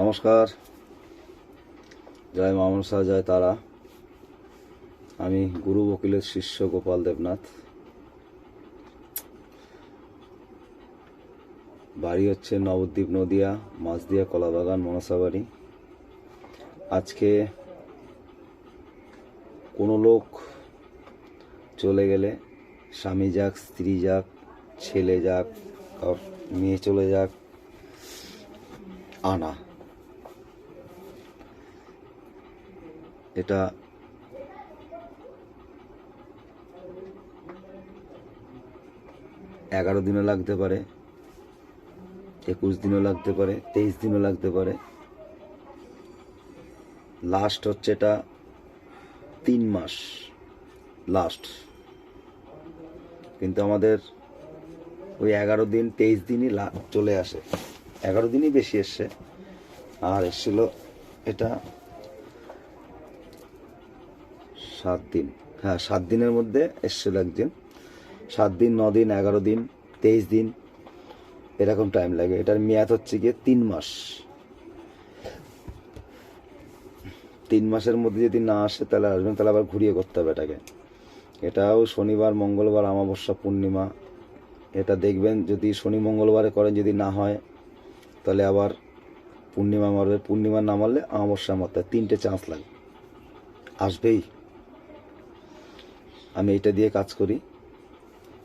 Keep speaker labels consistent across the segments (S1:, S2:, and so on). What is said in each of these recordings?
S1: নমস্কার। জয় মামনসা জয় তারা। আমি গুরু বকিলের শিষ্য গোপাল দেবনাথ। বাড়ি হচ্ছে নবদ্বীপ নদিয়া, মাছদিয়া কলাবাগান, মনসাবাড়ি। আজকে কোনো লোক চলে গেলে স্বামী যাক, স্ত্রী যাক, ছেলে যাক মেয়ে চলে যাক, আনা। এটা এগারো দিনও লাগতে পারে, একুশ দিনও লাগতে পারে, তেইশ দিনও লাগতে পারে। লাস্ট হচ্ছে এটা তিন মাস লাস্ট কিন্তু আমাদের ওই এগারো দিন, তেইশ দিনই চলে আসে। এগারো দিনই বেশি এসছে। আর এসছিল এটা সাত দিন। হ্যাঁ সাত দিনের মধ্যে এসছিল একদিন। সাত দিন, ন দিন, এগারো দিন, তেইশ দিন, এরকম টাইম লাগে। এটার মেয়াদ হচ্ছে গিয়ে তিন মাস। তিন মাসের মধ্যে যদি না আসে, তাহলে আসবেন, তাহলে আবার ঘুরিয়ে করতে হবে এটাকে। এটাও শনিবার, মঙ্গলবার, অমাবস্যা, পূর্ণিমা। এটা দেখবেন, যদি শনি মঙ্গলবারে করেন, যদি না হয়, তাহলে আবার পূর্ণিমা মারবে। পূর্ণিমা না মারলে অমাবস্যা মারতে। তিনটে চান্স লাগে। আসবেই। আমি এইটা দিয়ে কাজ করি।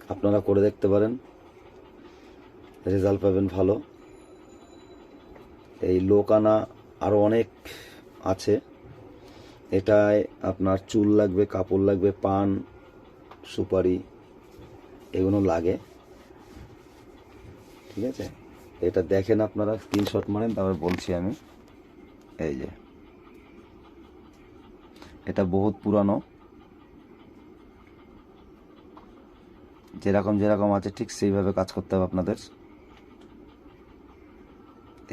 S1: আপনারা করে দেখতে পারেন। রেজাল্ট পাবেন ভালো। এই লোক আনা আরও অনেক আছে। এটায় আপনার চুল লাগবে, কাপড় লাগবে, পান, সুপারি এগুলো লাগে। ঠিক আছে? এটা দেখেন আপনারা স্ক্রিনশট মারেন, তারপর বলছি আমি। এই যে। এটা বহুত পুরানো। যেরকম যেরকম আছে, ঠিক সেইভাবে কাজ করতে হবে আপনাদের।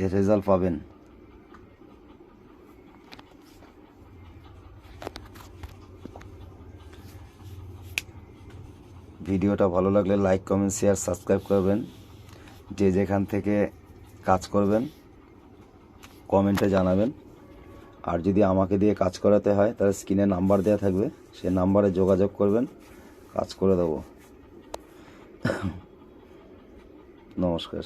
S1: এর রেজাল্ট পাবেন। ভিডিওটা ভালো লাগলে লাইক কমেন্ট শেয়ার সাবস্ক্রাইব করবেন। যে যেখান থেকে কাজ করবেন কমেন্টে জানাবেন। আর যদি আমাকে দিয়ে কাজ করাতে হয়, তাহলে স্ক্রিনে নাম্বার দেওয়া থাকবে সেই নাম্বারে যোগাযোগ করবেন, কাজ করে দেবো। নমস্কার।